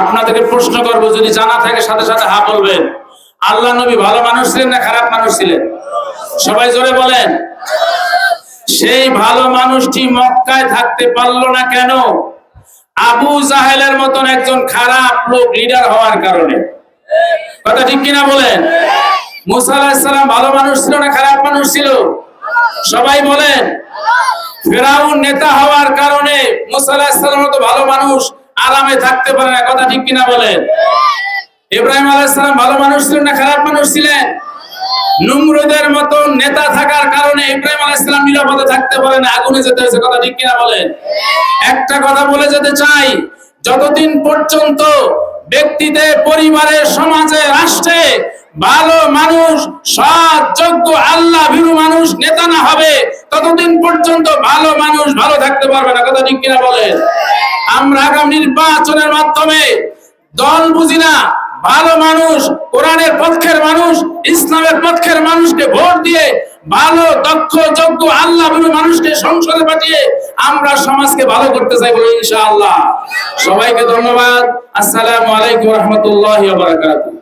আপনাদেরকে প্রশ্ন করব, যদি জানা থাকে সাথে সাথে হা বলবেন। আল্লাহ নবী ভালো মানুষ ছিলেন না খারাপ মানুষ ছিলেন? সবাই জোরে বলেন। সেই ভালো মানুষটি মক্কায় থাকতে পারল না কেন? আবু জাহেলের মতন একজন খারাপ লোক লিডার হওয়ার কারণে। কথা ঠিক কিনা বলেন? মুসা আলাহিসাল্লাম ভালো মানুষ ছিল না খারাপ মানুষ ছিল? সবাই বলেন। ফেরাউন নেতা হওয়ার কারণে মুসা আলাহিসাল্লাম মতো ভালো মানুষ আরামে থাকতে পারে না, কথা ঠিক কিনা বলেন? ইব্রাহিম আলাইসালাম ভালো মানুষ ছিলেন না খারাপ মানুষ ছিলেন? নুমরুদের মতো নেতা থাকার কারণে ইব্রাহিম আলাইসালাম নিরাপদে থাকতে পারে না, আগুনে যেতে হয়েছে, কথা ঠিক কিনা বলেন? একটা কথা বলে যেতে চাই, যতদিন পর্যন্ত ব্যক্তিতে, পরিবারে, সমাজে, রাষ্ট্রে ভালো মানুষ, সৎ, যোগ্য, আল্লাহ ভীরু মানুষ নেতা না হবে, ততদিন পর্যন্ত ভালো মানুষ ভালো থাকতে পারবে না, কথা ঠিক কিনা বলেন? আমরা আগামী নির্বাচনের মাধ্যমে দল বুঝি না, ভালো মানুষ, কোরআনের পক্ষের মানুষ, ইসলামের পক্ষের মানুষকে ভোট দিয়ে ভালো, দক্ষ, যোগ্য আল্লাহ মানুষকে সংসদে পাঠিয়ে আমরা সমাজকে ভালো করতে চাই বলে ইনশাআল্লাহ। সবাইকে ধন্যবাদ। আসসালামু আলাইকুম রহমতুল্লাহ বারাকাতুহু।